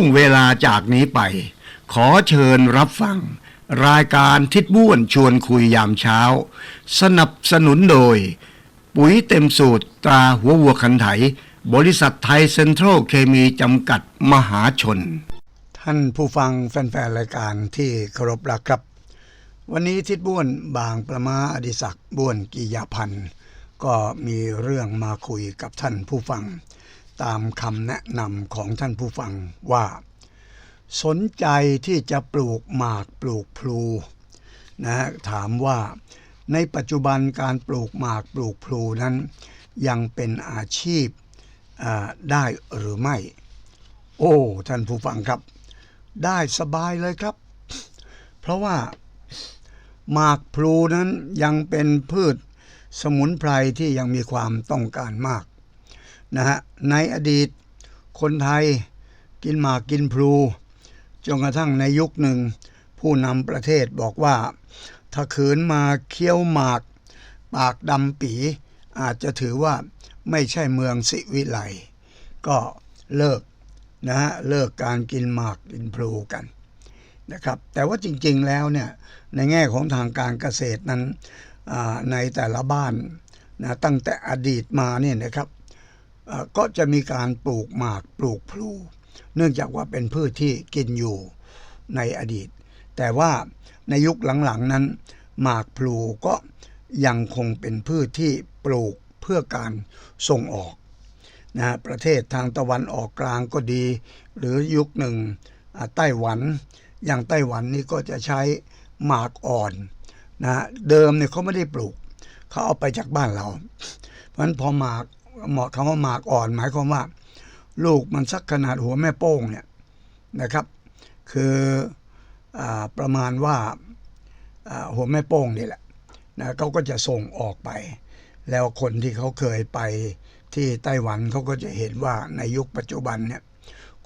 วงเวลาจากนี้ไป ขอเชิญรับฟัง รายการทิดบ้วนชวนคุยยามเช้า สนับสนุนโดย ปุ๋ยเต็มสูตรตราหัววัวคันไถ บริษัทไทยเซ็นทรัลเคมีจำกัดมหาชน ท่านผู้ฟังแฟนๆรายการที่เคารพรักครับ วันนี้ทิดบ้วนบางประมาอดิศักบ้วนกิยาพันธ์ก็มีเรื่องมาคุยกับท่านผู้ฟัง ตามคำแนะนำของท่านผู้ฟังว่า สนใจที่จะปลูกหมากปลูกพลูนะถามว่าในปัจจุบันการปลูกหมากปลูกพลูนั้น ยังเป็นอาชีพได้หรือไม่ โอ้ท่านผู้ฟังครับ ได้สบายเลยครับ เพราะว่าหมากพลูนั้นยังเป็นพืชสมุนไพรที่ยังมีความต้องการมาก นะฮะในอดีตคนไทยกินหมากกินพลูจนกระทั่งในยุคหนึ่ง ผู้นำประเทศบอกว่า ถ้าขืนมาเคี้ยวหมาก ปากดำปี อาจจะถือว่าไม่ใช่เมืองสิวิไลก็เลิกนะฮะเลิกการกินหมากกินพลูกันนะครับแต่ว่าจริงๆแล้วเนี่ยในแง่ของทางการเกษตรนั้นในแต่ละบ้านนะตั้งแต่อดีตมาเนี่ยนะครับ ก็จะมีการปลูกหมากปลูกพลูเนื่องจากว่าเป็นพืชที่กินอยู่ในอดีต แต่ว่าในยุคหลังๆนั้น หมากพลูก็ยังคงเป็นพืชที่ปลูกเพื่อการส่งออกนะประเทศทางตะวันออกกลางก็ดี หรือยุคหนึ่งไต้หวัน อย่างไต้หวันนี่ก็จะใช้หมากอ่อนนะเดิมเนี่ยเขาไม่ได้ปลูก เขาเอาไปจากบ้านเรา เพราะฉะนั้นพอหมาก เหมาะคำว่าหมากอ่อน หมายความว่า ลูกมันสักขนาดหัวแม่โป้งเนี่ยนะครับ คืออประมาณว่าอ่าหัวแม่โป้งนี่แหละนะเขาก็จะส่งออกไป แล้วคนที่เขาเคยไปที่ไต้หวันเขาก็จะเห็นว่าในยุคปัจจุบันเนี่ย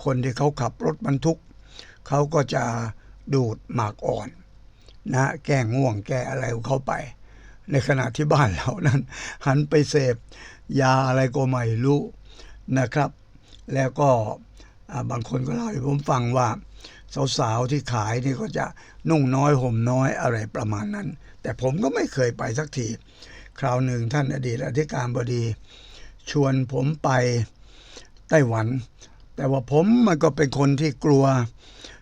คนที่เขาขับรถบรรทุกเขาก็จะดูดหมากอ่อนนะแก้ง่วงแก้อะไรของเขาไป ในขณะที่บ้านเรานั้น หันไปเสพ ยาอะไรก็ไม่รู้นะครับ แล้วก็บางคนก็เล่าให้ผมฟังว่า สาวๆที่ขายนี่ก็จะนุ่งน้อยห่มน้อยอะไรประมาณนั้น แต่ผมก็ไม่เคยไปสักที คราวหนึ่งท่านอดีตอธิการบดี ชวนผมไปไต้หวัน แต่ว่าผมมันก็เป็นคนที่กลัว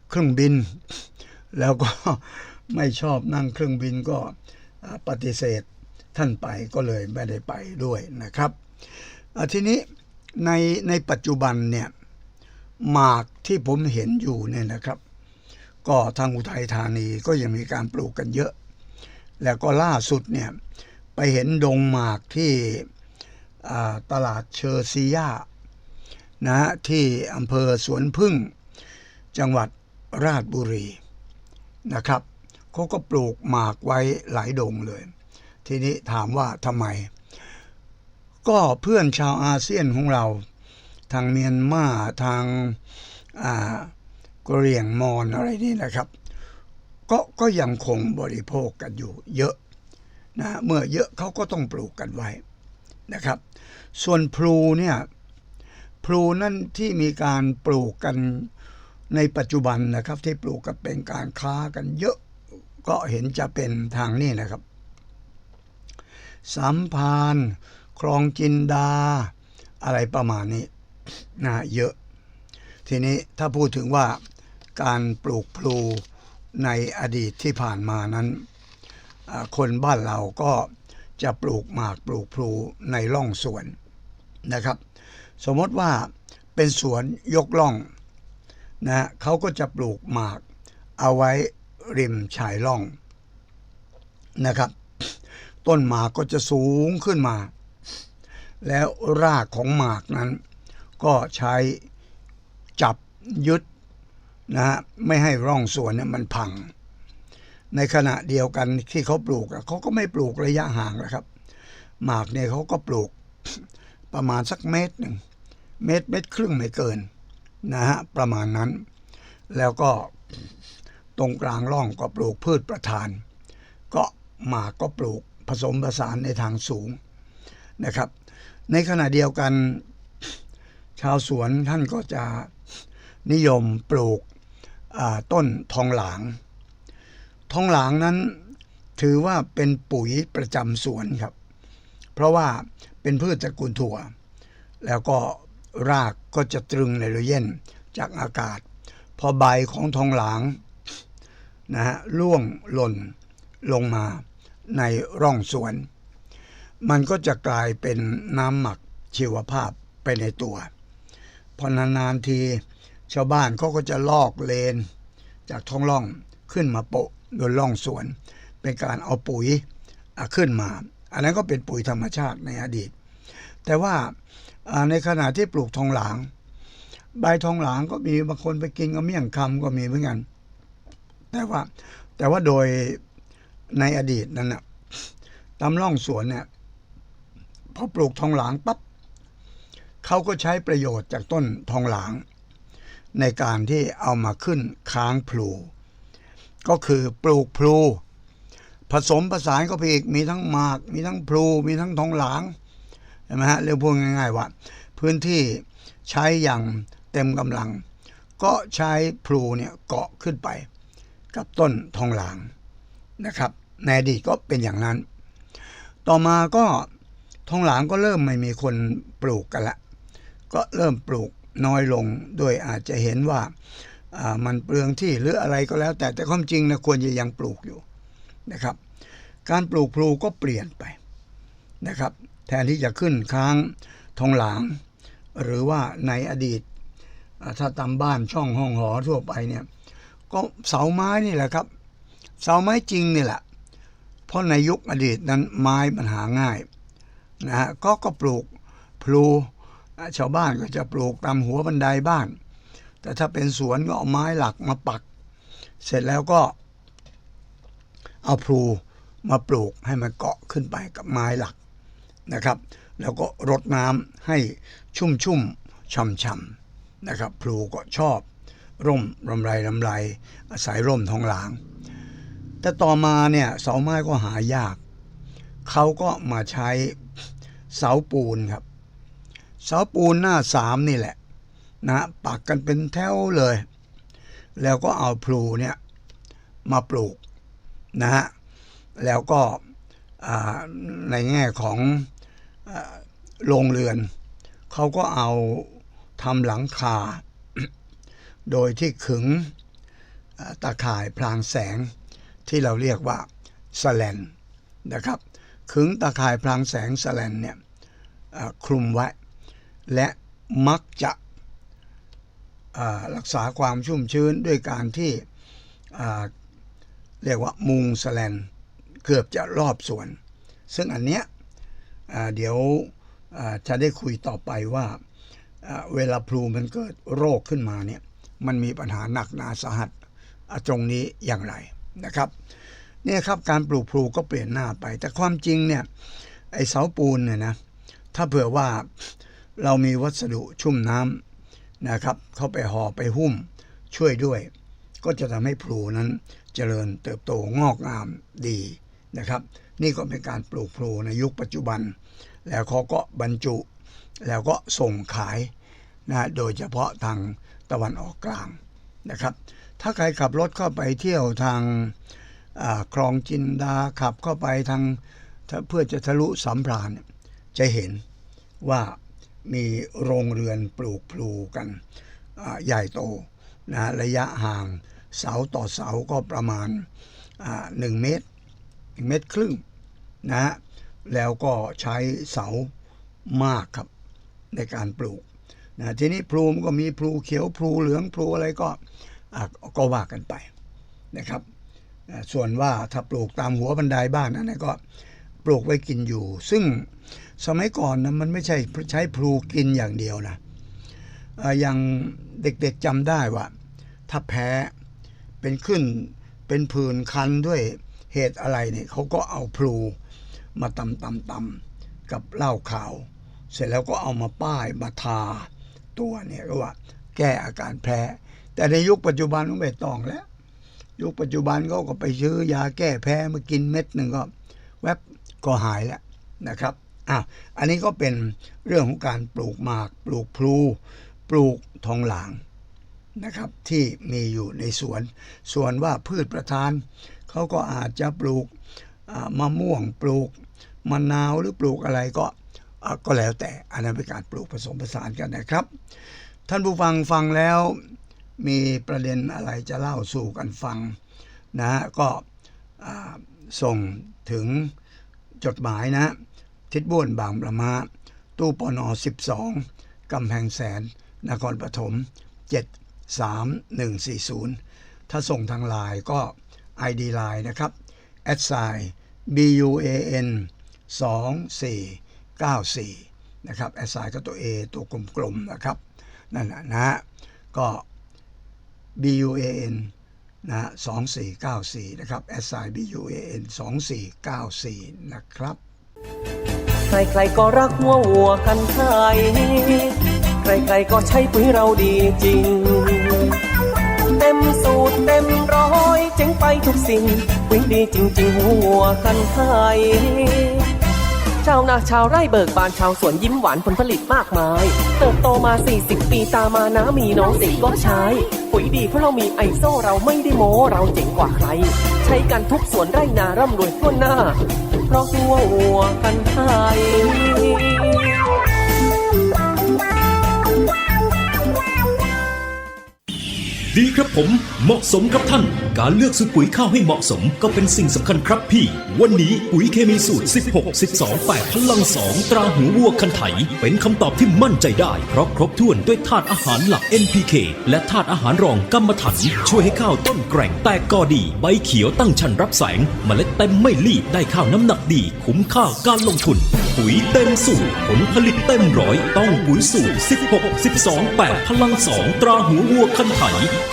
เครื่องบิน แล้วก็ไม่ชอบนั่งเครื่องบินก็ปฏิเสธ ท่านไปก็เลยไม่ได้ไปด้วยนะครับอ่าทีนี้ในในปัจจุบันเนี่ยหมากที่ผมเห็นอยู่เนี่ยนะครับ ก็ทางอุทัยธานีก็ยังมีการปลูกกันเยอะ แล้วก็ล่าสุดเนี่ยไปเห็นดงหมากที่ตลาดเชอร์ซียานะที่อำเภอสวนพึ่ง จังหวัดราชบุรีนะครับเขาก็ปลูกหมากไว้หลายดงเลย ทีนี้ถามว่าทำไม ก็เพื่อนชาวอาเซียนของเรา ทางเมียนมาทางอ่ากะเหรี่ยงมอญอะไรนี่นะครับ ก็ก็ยังคงบริโภคกันอยู่เยอะนะเมื่อเยอะเขาก็ต้องปลูกกันไว้นะครับ ส่วนพลูเนี่ยพลูนั่นที่มีการปลูกกันในปัจจุบันนะครับ ที่ปลูกกันเป็นการค้ากันเยอะ ก็เห็นจะเป็นทางนี้นะครับ สัมพานคลองจินดา อะไรประมาณนี้นะเยอะ ทีนี้ถ้าพูดถึงว่าการปลูกพลูในอดีตที่ผ่านมานั้น คนบ้านเราก็จะปลูกหมากปลูกพลูในร่องสวนนะครับ สมมติว่าเป็นสวนยกล่องนะเขาก็จะปลูกหมากเอาไว้ริมชายร่องนะครับ ต้นหมากก็จะสูงขึ้นมา แล้วรากของหมากนั้น ก็ใช้จับยึดนะฮะไม่ให้ร่องสวนเนี่ยมันพัง ในขณะเดียวกันที่เขาปลูกอะเขาก็ไม่ปลูกระยะห่างนะครับ หมากเนี่ยเขาก็ปลูกประมาณสักเมตรหนึ่งเมตรเมตรครึ่งไม่เกินนะฮะประมาณนั้น แล้วก็ตรงกลางร่องก็ปลูกพืชประทาน ก็หมากก็ปลูก สมผสานในทางสูงนะครับ ในขณะเดียวกันชาวสวนท่านก็จะนิยมปลูกต้นทองหลาง ทองหลางนั้นถือว่าเป็นปุ๋ยประจำสวนครับ เพราะว่าเป็นพืชตระกูลถั่ว แล้วก็รากก็จะตรึงไนโตรเจนจากอากาศ พอใบของทองหลางนะฮะล่วงหล่นลงมา ในร่องสวน มันก็จะกลายเป็นน้ำหมักชีวภาพไปในตัวพอนานๆทีชาวบ้านเขาก็จะลอกเลน จากท้องร่องขึ้นมาโปะบนร่องสวน เป็นการเอาปุ๋ยขึ้นมา อันนั้นก็เป็นปุ๋ยธรรมชาติในอดีต แต่ว่าในขณะที่ปลูกทองหลาง ใบทองหลางก็มีบางคนไปกินกับเมี่ยงคำก็มีเหมือนกัน แต่ว่าแต่ว่าโดย ในอดีตนั้นนะตามร่องสวนเนี่ยพอปลูกทองหลางปั๊บเขาก็ใช้ประโยชน์จากต้นทองหลาง ในการที่เอามาขึ้นค้างพลู ก็คือปลูกพลูผสมผสานก็ไปอีกมีทั้งหมาก มีทั้งพลูมีทั้งทองหลางเห็นไหมฮะเรียกพูดง่าย ๆ ว่า พื้นที่ใช้อย่างเต็มกำลัง ก็ใช้พลูเนี่ยเกาะขึ้นไป กับต้นทองหลางนะครับ ในอดีตก็เป็นอย่างนั้น ต่อมาก็ทองหลางก็เริ่มไม่มีคนปลูกกันละ ก็เริ่มปลูกน้อยลง โดยอาจจะเห็นว่ามันเปลืองที่หรืออะไรก็แล้ว แต่แต่ความจริงนะควรจะยังปลูกอยู่นะครับ การปลูกพลูก็เปลี่ยนไปนะครับ แทนที่จะขึ้นค้างทองหลาง หรือว่าในอดีต ถ้าตามบ้านช่องห้องหอทั่วไปเนี่ยก็เสาไม้นี่แหละครับ เสาไม้จริงนี่แหละ เพราะในยุคอดีตนั้นไม้มันหาง่ายนะฮะก็ก็ปลูกพลูชาวบ้านก็จะปลูกตามหัวบันไดบ้าน แต่ถ้าเป็นสวนก็เอาไม้หลักมาปัก เสร็จแล้วก็ เอาพลูมาปลูกให้มันเกาะขึ้นไปกับไม้หลักนะครับ แล้วก็รดน้ำให้ชุ่มชุ่มๆช่ำช่ำนะครับ พลูก็ชอบ ร่มรำไรรำไรอาศัยร่มทองหลาง แต่ต่อมาเนี่ยเสาไม้ก็หายาก เขาก็มาใช้เสาปูนครับ เสาปูนหน้าสามนี่แหละนะปักกันเป็นแถวเลย แล้วก็เอาพลูเนี่ยมาปลูกนะฮะแล้วก็ในแง่ของโรงเรือน เขาก็เอาทำหลังคา โดยที่ขึงตาข่ายพรางแสง ที่เราเรียกว่าสแลนนะครับขึงตาข่ายพรางแสงสแลนเนี่ยคลุมไว้ และมักจะรักษาความชุ่มชื้นด้วยการที่เรียกว่ามุงสแลนเกือบจะรอบสวน ซึ่งอันเนี้ยเดี๋ยวจะได้คุยต่อไปว่าเวลาพลูมันเกิดโรคขึ้นมาเนี่ยมันมีปัญหาหนักหนาสาหัสอ่าตรงนี้อย่างไร นะครับเนี่ยครับการปลูกพลูก็เปลี่ยนหน้าไป แต่ความจริงเนี่ยไอเสาปูนเนี่ยนะถ้าเผื่อว่าเรามีวัสดุชุ่มน้ำนะครับ เข้าไปห่อไปหุ้มช่วยด้วย ก็จะทำให้พลูนั้นเจริญเติบโตงอกงามดีนะครับ นี่ก็เป็นการปลูกพลูในยุคปัจจุบัน แล้วเขาก็บรรจุ แล้วก็ส่งขายนะโดยเฉพาะทางตะวันออกกลางนะครับ ถ้าใครขับรถเข้าไปเที่ยวทางคลองจินดาขับเข้าไปทางเพื่อจะทะลุสัมพรานเนี่ยจะเห็นว่ามีโรงเรือนปลูกพลูกันใหญ่โตนะระยะห่างเสาต่อเสาก็ประมาณหนึ่งเมตรหนึ่งเมตรครึ่งนะฮะแล้วก็ใช้เสามากครับในการปลูกนะทีนี้พลูมก็มีพลูเขียวพลูเหลืองพลูอะไรก็ ก็ว่ากันไปนะครับ ส่วนว่าถ้าปลูกตามหัวบันไดบ้านนั้นก็ปลูกไว้กินอยู่ ซึ่งสมัยก่อนนะมันไม่ใช่ใช้พลูกินอย่างเดียวนะเอ่ออย่างเด็กๆจำได้ว่า ถ้าแพ้เป็นขึ้นเป็นผื่นคันด้วยเหตุอะไรเนี่ยเขาก็เอาพลูมาตำตำตำกับเหล้าขาว เสร็จแล้วก็เอามาป้ายมาทาตัวเนี่ยก็ว่าแก้อาการแพ้ แต่ในยุคปัจจุบันก็ไม่ต้องแล้ว ยุคปัจจุบันเขาก็ไปซื้อยาแก้แพ้มากินเม็ดหนึ่งก็แวบก็หายแล้วนะครับอะอันนี้ก็เป็นเรื่องของการปลูกหมาก ปลูกพลูปลูกทองหลางนะครับ ที่มีอยู่ในสวน ส่วนว่าพืชประทานเขาก็อาจจะปลูกมะม่วงปลูกมะนาวหรือปลูกอะไรก็อ่าก็แล้วแต่อันนั้นเป็นการปลูกผสมผสานกันนะครับ ท่านผู้ฟังฟังแล้ว มีประเด็นอะไรจะเล่าสู่กันฟังนะฮะก็ส่งถึงจดหมายนะ ทิศบ้วนบางประมา ตู้ปนอ12กำแพงแสน นครปฐม73140 ถ้าส่งทางไลน์ก็ ID ไลน์นะครับ a d s i BUAN 2494 นะครับ a d s i ก็ตัว A ตัวกลมๆนะครับ นั่นนะนะฮะก็ BUAN นะ2494 นะครับ s i BUAN 2494 นะครับ ใครๆก็รักหัววัวกันไทย ใครๆก็ใช้ปุ๋ยเราดีจริง เต็มสูตรเต็มร้อยเจ๋งไปทุกสิ่ง ปุ๋ยดีจริงๆหัววัวกันไทย ชาวนาชาวไร่เบิกบานชาวสวนยิ้มหวานผลผลิตมากมาย เติบโตมา 40 ปีตามมานะมีน้องสิก็ใช้ ปุ๋ยดีเพราะเรามีไอโซเราไม่ได้โม้เราเจ๋งกว่าใคร ใช้กันทุกสวนไร่นาร่ำรวยทั่วหน้า เพราะหัววัวกันไทยดีครับผมเหมาะสมครับท่าน การเลือกซื้อปุ๋ยข้าวให้เหมาะสมก็เป็นสิ่งสำคัญครับพี่วันนี้ปุ๋ยเคมีสูตร 16 12 8พลัง2ตราหูวัวคันไถ เป็นคำตอบที่มั่นใจได้ เพราะครบถ้วนด้วยธาตุอาหารหลัก NPK และธาตุอาหารรองกัมมันถัน ช่วยให้ข้าวต้นแกร่งแตกกอดี ใบเขียวตั้งชันรับแสงเมล็ดเต็มไม่รีบได้ข้าวน้ำหนักดี คุ้มค่าการลงทุน ปุ๋ยเต็มสูตรผลผลิตเต็มร้อยต้องปุ๋ยสูตร 16 12 8พลัง2ตราหูวัวคันไถ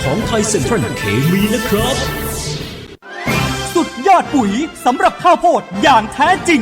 ของไทยเซ็นทรัลเคมีนะครับ สุดยอดปุ๋ยสำหรับข้าวโพดอย่างแท้จริง